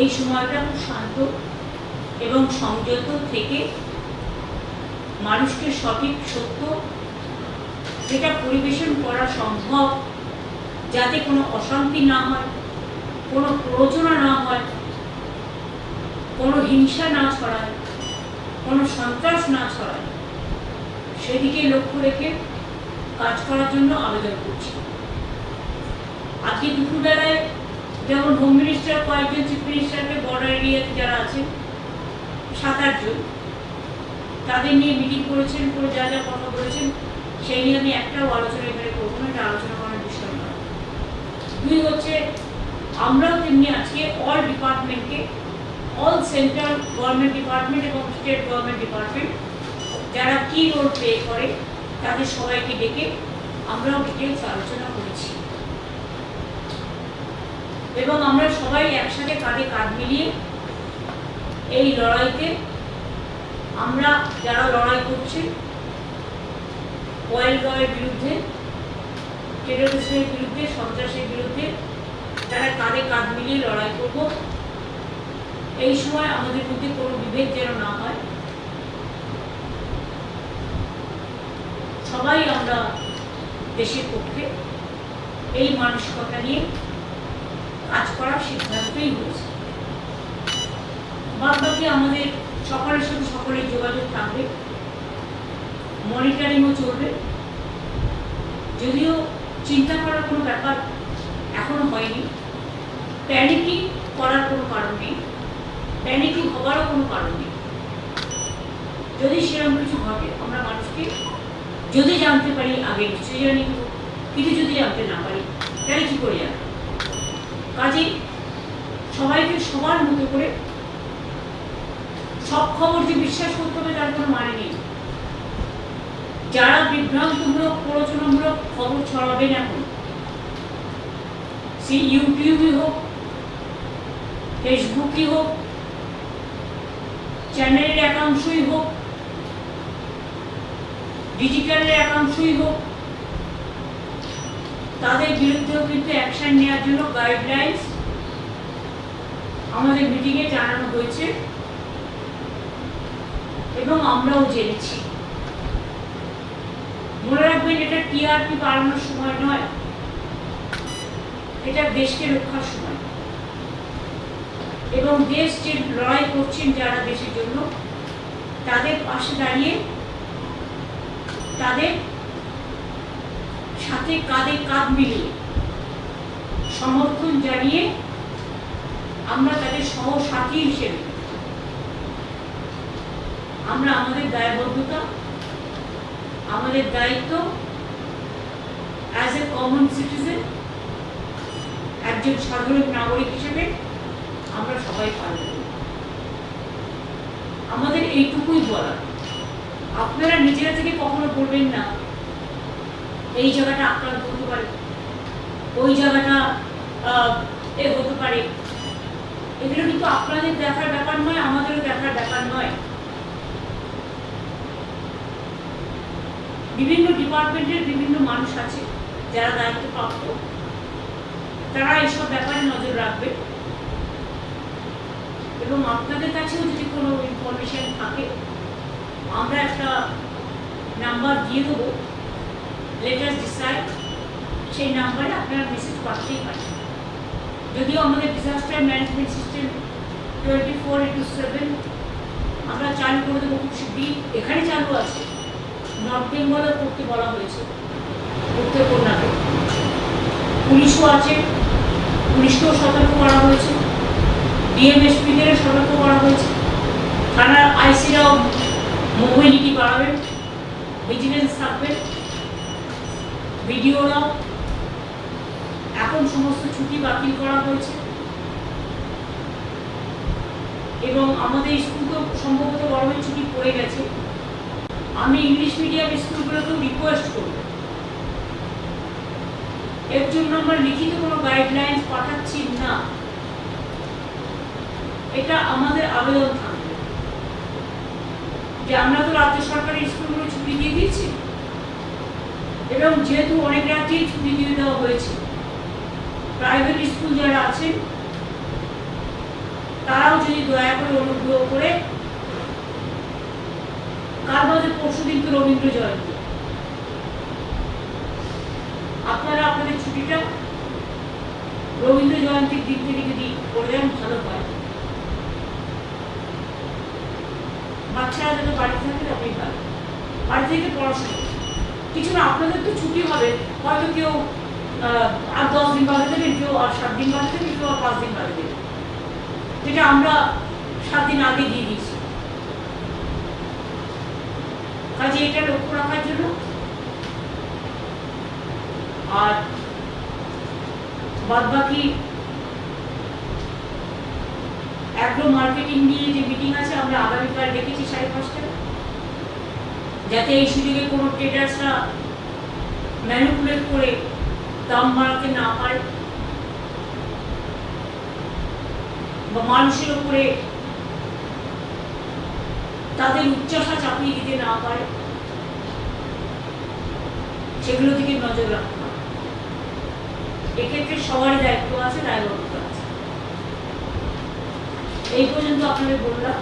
এই সময়টা খুব শান্ত এবং সংযত থেকে মানুষকে সঠিক, সত্য যেটা পরিবেশন করা সম্ভব যাতে কোনো অশান্তি না হয়, কোনো প্ররোচনা না হয়, কোনো হিংসা না ছড়ায়, কোনো সন্ত্রাস না ছড়ায়, সেদিকে লক্ষ্য রেখে কাজ করার জন্য আবেদন করছি। আজকে দুপুরবেলায় যেমন হোম মিনিস্টার, কয়েকজন চিফ মিনিস্টারকে বর্ডার এরিয়াতে যারা আছেন সাত আটজন তাদের নিয়ে মিটিং করেছেন, করে যা যা কথা বলেছেন, সেই নিয়ে আমি একটাও আলোচনা এখানে করব না, এটা আলোচনা করার বিষয় নয় দুই হচ্ছে, আমরাও তেমনি আজকে অল ডিপার্টমেন্টকে অল সেন্ট্রাল গভর্নমেন্ট ডিপার্টমেন্ট এবং স্টেট গভর্নমেন্ট ডিপার্টমেন্ট যারা কি রোল প্লে করে, তাদের সবাইকে ডেকে আমরাও ডিটেলস আলোচনা করেছি। এবং আমরা সবাই একসাথে কাঁধে কাঁধ মিলিয়ে এই লড়াইতে, আমরা যারা লড়াই করছি অয়েল গয়ের বিরুদ্ধে টেরোরিস্টের বিরুদ্ধে, সন্ত্রাসের বিরুদ্ধে তারা কাঁধে কাঁধ মিলিয়ে লড়াই করব, এই সময় আমাদের মধ্যে কোনো বিভেদ যেন না হয়। সবাই আমরা দেশের পক্ষে এই মানসিকতা নিয়ে কাজ করার সিদ্ধান্তই হয়েছে। বাদ বাকি আমাদের সকলের সাথে সকলের যোগাযোগ থাকবে মনিটরিংও চলবে। যদিও চিন্তা করার কোনো ব্যাপার এখনও হয়নি। প্যানিকিং করার কোনো কারণ নেই। প্যানিকিং হওয়ারও কোনো কারণ নেই। যদি সেরকম কিছু ঘটে, আমরা মানুষকে যদি জানতে পারি, আগে নিশ্চয়ই জানি কিন্তু যদি জানতে না পারি, তাহলে কী করে জানব? কাজেই সবাইকে সবার মতো করে সব খবর যে বিশ্বাস করতে হবে তার কোনো মানে নেই। যারা বিভ্রান্তমূলক, প্ররোচনামূলক খবর ছড়াবেন এখন, সে ইউটিউবই হোক, ফেসবুকই হোক, চ্যানেলের একাংশই হোক, ডিজিটালের একাংশই হোক তাদের বিরুদ্ধেও কিন্তু অ্যাকশন নেওয়ার জন্য গাইডলাইন্স আমাদের মিটিংয়ে জানানো হয়েছে। এবং আমরাও জেনেছি। মনে রাখবেন, এটা টিআরপি বাড়ানোর সময় নয়। এটা দেশকে রক্ষার সময়। এবং দেশ যে লড়াই করছেন যারা দেশের জন্য, তাদের পাশে দাঁড়িয়ে তাদের সাথে কাঁধে কাঁধ মিলিয়ে সমর্থন জানিয়ে আমরা তাদের সহসাথী হিসেবে আমরা আমাদের দায়বদ্ধতা, আমাদের দায়িত্ব অ্যাজ এ কমন সিটিজেন একজন সাধারণ নাগরিক হিসেবে আমরা সবাই পালন করি। আমাদের এইটুকুই বলা আপনারা নিজেরা থেকে কখনো বলবেন না এই জায়গাটা আক্রান্ত হতে পারে। ওই জায়গাটা এ হতে পারে। এগুলো কিন্তু আপনাদের দেখার ব্যাপার নয়, আমাদেরও দেখার ব্যাপার নয়। বিভিন্ন ডিপার্টমেন্টের বিভিন্ন মানুষ আছে, যারা দায়িত্বপ্রাপ্ত। তারা এসব ব্যাপারে নজর রাখবে। এবং আপনাদের কাছেও যদি কোনো ইনফরমেশন থাকে, আমরা একটা নাম্বার দিয়ে দেবো। লেটার ডিসাইড সেই নাম্বারে আপনারা মেসেজ পাঠাতেই পারেন যদিও আমাদের disaster management system twenty four into seven আমরা চালু করে দেবো খুব শীঘ্রই এখানে চালু আছে নর্থ বেঙ্গলে করতে বলা হয়েছে উত্তরকন্যাকে পুলিশও আছে পুলিশকেও সতর্ক করা হয়েছে ডিএমএসপিদের সতর্ক করা হয়েছে থানার আইসিরাও মোবিলিটি বাড়াবেন ভিজিলেন্স থাকবেন ভিডিওরাও এখন সমস্ত ছুটি বাতিল করা হয়েছে। এবং আমাদের স্কুল তো সম্ভবত গরমের ছুটি পড়ে গেছে। আমি ইংলিশ মিডিয়াম স্কুলগুলোকেও রিকোয়েস্ট করব। এর জন্য আমরা লিখিত কোনো গাইডলাইন্স পাঠাচ্ছি না। এটা আমাদের আবেদন থাকবে। যে আমরা তো রাজ্য সরকারের স্কুলগুলো ছুটি দিয়ে দিয়েছি। এবং যেহেতু অনেক রাজ্যেই ছুটি দিয়ে দেওয়া হয়েছে প্রাইভেট স্কুল যারা আছেন, তারাও যদি দয়া করে অনুগ্রহ করে কাল বাদে পরশু দিন তো রবীন্দ্র জয়ন্তী। আপনারা আপনাদের ছুটিটা রবীন্দ্র জয়ন্তীর দিক থেকে যদি করে দেন ভালো হয়। বাচ্চারা যাতে বাড়ি থাকে আপনি ভালো। বাড়ি থেকে পড়াশোনা কিছু না, আপনাদের তো ছুটি হবে। হয়তো কেউ আর দশ দিন বাদে দেবেন, কেউ আর সাত দিন বাদে দেবেন, কেউ আর পাঁচ দিন বাদে দেবেন। যেটা আমরা সাত দিন আগে দিয়ে দিয়েছি। কাজে এটা লক্ষ্য রাখার জন্য। আর বাদ বাকি অ্যাগ্রো মার্কেটিং নিয়ে যে মিটিং আছে, আমরা আগামীকাল ডেকেছি সাড়ে পাঁচটায়। যাতে এই সুযোগে কোনো ট্রেডার্সরা ম্যানুপুলেট করে দাম বাড়াতে না পারে বা মানুষের উপরে তাদের উচ্চাসা চাপিয়ে দিতে না পারে, সেগুলো দিকে নজর রাখতে হবে। এক্ষেত্রে সবারই দায়িত্ব আছে, দায়বদ্ধতা আছে। এই পর্যন্ত আপনাদের বললাম।